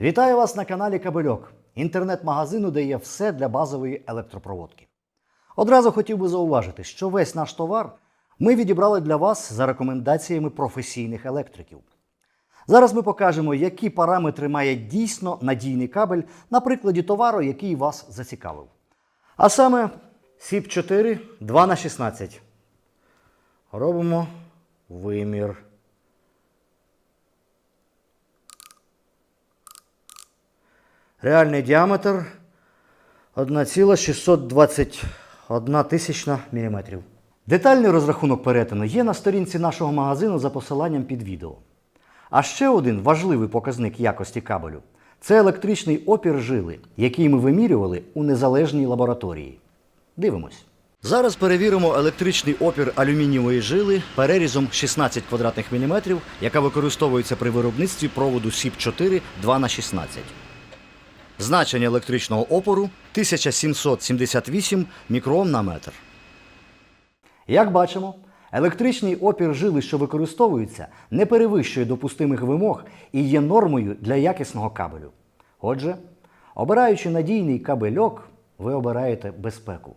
Вітаю вас на каналі Кабельок, інтернет-магазину, де є все для базової електропроводки. Одразу хотів би зауважити, що весь наш товар ми відібрали для вас за рекомендаціями професійних електриків. Зараз ми покажемо, які параметри має дійсно надійний кабель на прикладі товару, який вас зацікавив. А саме СІП 4 2х16. Робимо вимір. Реальний діаметр 1,621 тисячна міліметрів. Детальний розрахунок перетину є на сторінці нашого магазину за посиланням під відео. А ще один важливий показник якості кабелю це електричний опір жили, який ми вимірювали у незалежній лабораторії. Дивимось. Зараз перевіримо електричний опір алюмінієвої жили перерізом 16 квадратних міліметрів, яка використовується при виробництві проводу СІП-4 2х16. Значення електричного опору 1778 мікрон на метр. Як бачимо, електричний опір жили, що використовується, не перевищує допустимих вимог і є нормою для якісного кабелю. Отже, обираючи надійний кабельок, ви обираєте безпеку.